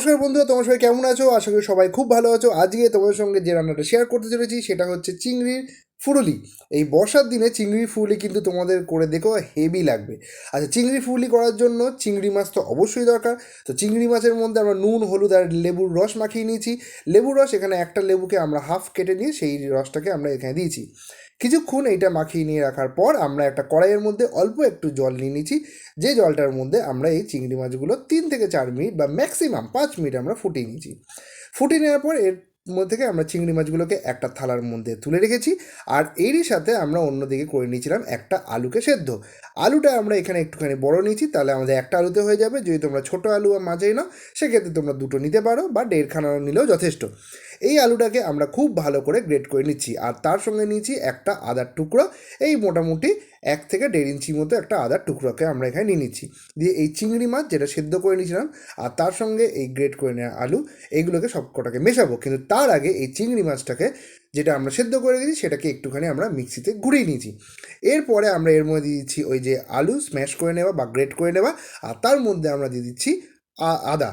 নমস্কার বন্ধুরা, তোমার সবাই কেমন আছো? আশা করি সবাই খুব ভালো আছো। আজকে তোমাদের সঙ্গে যে রান্নাটা শেয়ার করতে চলেছি, সেটা হচ্ছে চিংড়ির ফুরুলি। এই বর্ষার দিনে চিংড়ি ফুরুলি কিন্তু তোমাদের করে দেখো হেভি লাগবে। আচ্ছা চিংড়ি ফুরুলি করার জন্য চিংড়ি মাছ তো অবশ্যই দরকার। তো চিংড়ি মাছের মধ্যে আমরা নুন, হলুদ আর লেবুর রস মাখিয়ে নিয়েছি। লেবুর রস, এখানে একটা লেবুকে আমরা হাফ কেটে নিয়ে সেই রসটাকে আমরা এখানে দিয়েছি। কিছুক্ষণ এইটা মাখিয়ে নিয়ে রাখার পর আমরা একটা কড়াইয়ের মধ্যে অল্প একটু জল নিয়ে নিয়েছি যে জলটার মধ্যে আমরা এই চিংড়ি মাছগুলো তিন থেকে চার মিনিট বা ম্যাক্সিমাম পাঁচ মিনিট আমরা ফুটিয়ে নিয়েছি ফুটিয়ে নেওয়ার পর এর মধ্যে থেকে আমরা চিংড়ি মাছগুলোকে একটা থালার মধ্যে তুলে রেখেছি আর এরই সাথে আমরা অন্যদিকে করে নিয়েছিলাম একটা আলুকে সেদ্ধ। আলুটা আমরা এখানে একটুখানি বড় নিয়েছি, তাহলে আমাদের একটা আলুতে হয়ে যাবে। যদি তোমরা ছোটো আলু বা মাঝারি নাও, সেক্ষেত্রে তোমরা দুটো নিতে পারো বা দেড়খানা নিলেও যথেষ্ট। এই আলুটাকে আমরা খুব ভালো করে গ্রেট করে নিচ্ছি। আর তার সঙ্গে নিয়েছি একটা আদার টুকরো। এই মোটামুটি এক থেকে দেড় ইঞ্চি মতো একটা আদার টুকরোকে আমরা এখানে নিয়ে নিচ্ছি। দিয়ে এই চিংড়ি মাছ যেটা সেদ্ধ করে নিয়েছিলাম আর তার সঙ্গে এই গ্রেট করে নেওয়া আলু এইগুলোকে সব কটাকে মেশাবো। কিন্তু তার আগে এই চিংড়ি মাছটাকে যেটা আমরা সেদ্ধ করে দিয়েছি, সেটাকে একটুখানি আমরা মিক্সিতে ঘুরিয়ে নিয়েছি। এরপরে আমরা এর মধ্যে দিয়ে দিচ্ছি ওই যে আলু, স্ম্যাশ করে নেওয়া বা গ্রেট করে নেওয়া। আর তার মধ্যে আমরা দিয়ে দিচ্ছি আদা।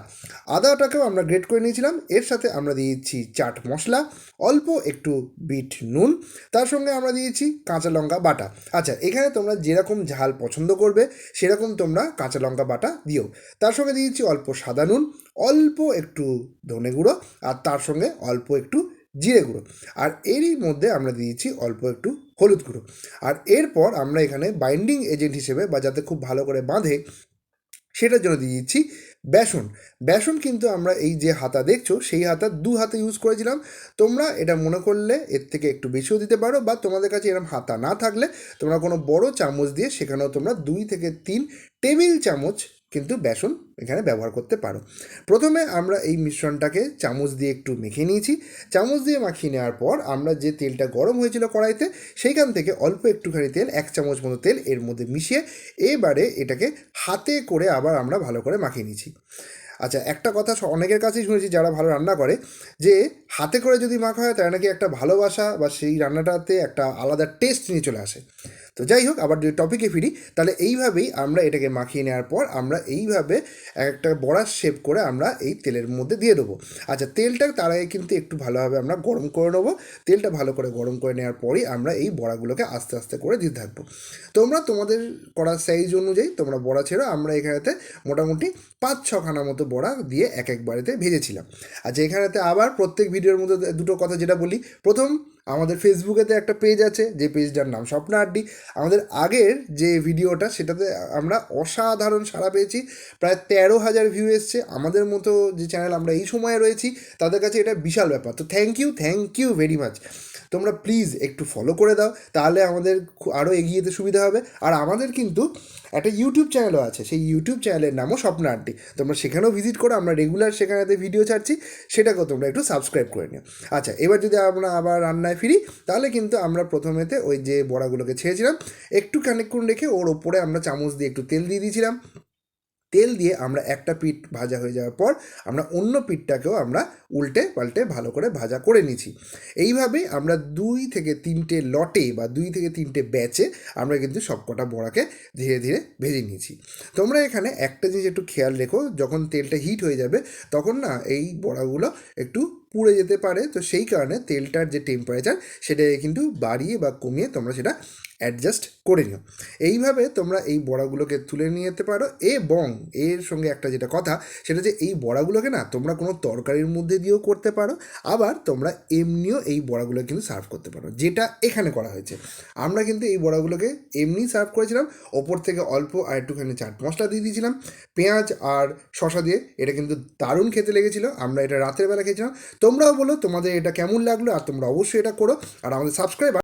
আদাটাকেও আমরা গ্রেট করে নিয়েছিলাম। এর সাথে আমরা দিয়ে দিচ্ছি চাট মশলা, অল্প একটু বিট নুন, তার সঙ্গে আমরা দিয়েছি কাঁচা লঙ্কা বাটা। আচ্ছা এখানে তোমরা যেরকম ঝাল পছন্দ করবে, সেরকম তোমরা কাঁচা লঙ্কা বাটা দিও। তার সঙ্গে দিয়েছি অল্প সাদা নুন, অল্প একটু ধনে গুঁড়ো, আর তার সঙ্গে অল্প একটু জিরে গুঁড়ো। আর এরই মধ্যে আমরা দিয়েছি অল্প একটু হলুদ গুঁড়ো। আর এরপর আমরা এখানে বাইন্ডিং এজেন্ট হিসেবে, বা যাতে খুব ভালো করে বাঁধে, সেটার জন্য দিয়ে দিচ্ছি বেসন। বেসন কিন্তু আমরা এই যে হাতা দেখছ, সেই হাতা দু হাতে ইউজ করেছিলাম। তোমরা এটা মনে করলে এর থেকে একটু বেশিও দিতে পারো বা তোমাদের কাছে এরকম হাতা না থাকলে তোমরা কোনো বড় চামচ দিয়ে সেখানেও তোমরা দুই থেকে তিন টেবিল চামচ কিন্তু বেসন এখানে ব্যবহার করতে পারো। প্রথমে আমরা এই মিশ্রণটাকে চামচ দিয়ে একটু মেখে নিয়েছি। চামচ দিয়ে মাখিয়ে নেওয়ার পর আমরা যে তেলটা গরম হয়েছিল কড়াইতে, সেইখান থেকে অল্প একটুখানি তেল, এক চামচ মতো তেল এর মধ্যে মিশিয়ে এবারে এটাকে হাতে করে আবার আমরা ভালো করে মাখিয়ে নিয়েছি। আচ্ছা একটা কথা অনেকের কাছেই শুনেছি যারা ভালো রান্না করে যে হাতে করে যদি মাখা হয় তার নাকি একটা ভালোবাসা বা সেই রান্নাটাতে একটা আলাদা টেস্ট নিয়ে চলে আসে। তো যাই হোক, আবার যদি টপিকে ফিরি, তাহলে এইভাবেই আমরা এটাকে মাখিয়ে নেওয়ার পর আমরা এইভাবে একটা বড়া শেপ করে আমরা এই তেলের মধ্যে দিয়ে দেবো। আচ্ছা তেলটা তার আগে কিন্তু একটু ভালোভাবে আমরা গরম করে নেব। তেলটা ভালো করে গরম করে নেওয়ার পরই আমরা এই বড়াগুলোকে আস্তে আস্তে করে দিতে থাকব। তোমরা তোমাদের করা সাইজ অনুযায়ী তোমরা বড়া ছেড়ো, আমরা এখানেতে মোটামুটি পাঁচ ছখানা মতো বড়া দিয়ে এক এক বাড়িতে ভেজেছিলাম। আচ্ছা এখানেতে আবার প্রত্যেক ভিডিওর মধ্যে দুটো কথা যেটা বলি, প্রথম আমাদের ফেসবুকেতে একটা পেজ আছে, যে পেজটার নাম স্বপ্ন আড্ডি। আমাদের আগের যে ভিডিওটা, সেটাতে আমরা অসাধারণ সাড়া পেয়েছি। প্রায় তেরো হাজার ভিউ এসছে। আমাদের মতো যে চ্যানেল আমরা এই সময়ে রয়েছি, তাদের কাছে এটা বিশাল ব্যাপার। তো thank you thank you very much তোমরা প্লিজ একটু ফলো করে দাও, তাহলে আমাদের আরও এগিয়ে যেতে সুবিধা হবে। আর আমাদের কিন্তু একটা ইউটিউব চ্যানেলও আছে, সেই ইউটিউব চ্যানেলের নামও স্বপ্ন আড্ডি। তোমরা সেখানেও ভিজিট করো, আমরা রেগুলার সেখানেতে ভিডিও ছাড়ছি, সেটাকেও তোমরা একটু সাবস্ক্রাইব করে নিও। আচ্ছা এবার যদি আমরা আবার রান্নায় ফিরি, তাহলে কিন্তু আমরা প্রথমেতে ওই যে বড়াগুলোকে ছেড়েছিলাম, একটু খানিকক্ষণ রেখে ওর ওপরে আমরা চামচ দিয়ে একটু তেল দিয়ে দিয়েছিলাম। তেল দিয়ে আমরা একটা পিঠ ভাজা হয়ে যাওয়ার পর আমরা অন্য পিঠটাকেও আমরা উল্টে পাল্টে ভালো করে ভাজা করে নিয়েছি। এইভাবেই আমরা দুই থেকে তিনটে লটে বা দুই থেকে তিনটে ব্যাচে আমরা কিন্তু সবকটা বড়াকে ধীরে ধীরে ভেজে নিয়েছি। তোমরা এখানে একটা জিনিস একটু খেয়াল রেখো, যখন তেলটা হিট হয়ে যাবে, তখন না এই বড়াগুলো একটু পুড়ে যেতে পারে। তো সেই কারণে তেলটার যে টেম্পারেচার সেটাকে কিন্তু বাড়িয়ে বা কমিয়ে তোমরা সেটা অ্যাডজাস্ট করে নিও। এইভাবে তোমরা এই বড়াগুলোকে তুলে নিয়ে যেতে পারো এবং এর সঙ্গে একটা যেটা কথা, সেটা যে এই বড়াগুলোকে না তোমরা কোনো তরকারির মধ্যে দিয়েও করতে পারো, আবার তোমরা এমনিও এই বড়াগুলো কিন্তু সার্ভ করতে পারো, যেটা এখানে করা হয়েছে। আমরা কিন্তু এই বড়াগুলোকে এমনি সার্ভ করেছিলাম, ওপর থেকে অল্প আর একটুখানি চাট মশলা দিয়ে দিয়েছিলাম, পেঁয়াজ আর শশা দিয়ে, এটা কিন্তু দারুণ খেতে লেগেছিলো, আমরা এটা রাতের বেলা খেয়েছিলাম। তোমরাও বলো তোমাদের এটা কেমন লাগল, আর তোমরা অবশ্যই এটা করো, আর আমাদের সাবস্ক্রাইব